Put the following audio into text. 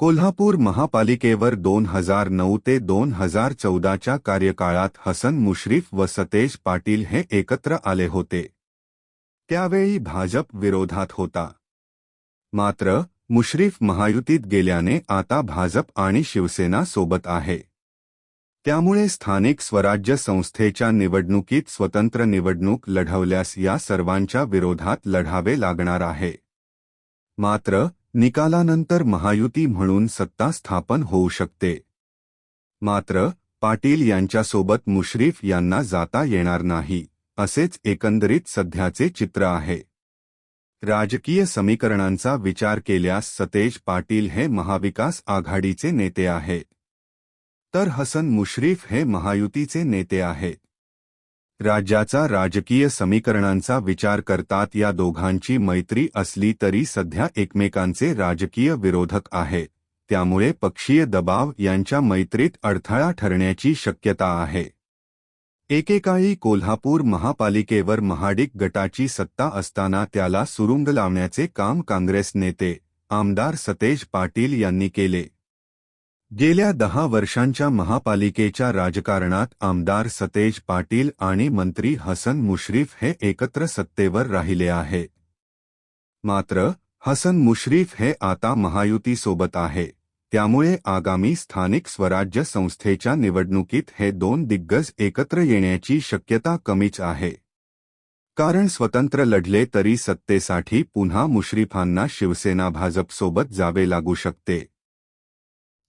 कोल्हापूर महापालिकेवर दोन हजार नऊ ते दोन हजार चौदाच्या कार्यकाळात हसन मुश्रीफ व सतेज पाटील हे एकत्र आले होते. त्यावेळी भाजप विरोधात होता. मात्र मुश्रीफ महायुतीत गेल्याने आता भाजप आणि शिवसेना सोबत आहे. त्यामुळे स्थानिक स्वराज्य संस्थेच्या निवडणुकीत स्वतंत्र निवडणूक लढवल्यास या सर्वांच्या विरोधात लढावे लागणार आहे. मात्र निकालानंतर महायुती म्हणून सत्ता स्थापन होऊ शकते. मात्र पाटील यांच्यासोबत मुश्रीफ यांना जाता येणार नाही असेच एकंदरीत सध्याचे चित्र आहे. राजकीय समीकरणांचा विचार केल्यास सतेज पाटील हे महाविकास आघाडीचे नेते आहे. तर हसन मुश्रीफ हे महायुतीचे नेते आहेत राज्याचा राजकीय समीकरणांचा विचार करतात या दोघांची मैत्री असली तरी सध्या एकमेकांचे राजकीय विरोधक आहेत त्यामुळे पक्षीय दबाव यांच्या मैत्रीत अडथळा ठरण्याची शक्यता आहे. एकेकाळी कोल्हापूर महापालिकेवर महाडिक गटाची सत्ता असताना त्याला सुरुंग लावण्याचे काम काँग्रेस नेते आमदार सतेज पाटील यांनी केले. गेल्या दहा वर्षांच्या महापालिकेच्या राजकारणात आमदार सतेज पाटील आणि मंत्री हसन मुश्रीफ हे एकत्र सत्तेवर राहिले आहे. मात्र हसन मुश्रीफ हे आता महायुतीसोबत आहे. त्यामुळे आगामी स्थानिक स्वराज्य संस्थेच्या निवडणुकीत हे दोन दिग्गज एकत्र येण्याची शक्यता कमीच आहे. कारण स्वतंत्र लढले तरी सत्तेसाठी पुन्हा मुश्रीफांना शिवसेना भाजपसोबत जावे लागू शकते.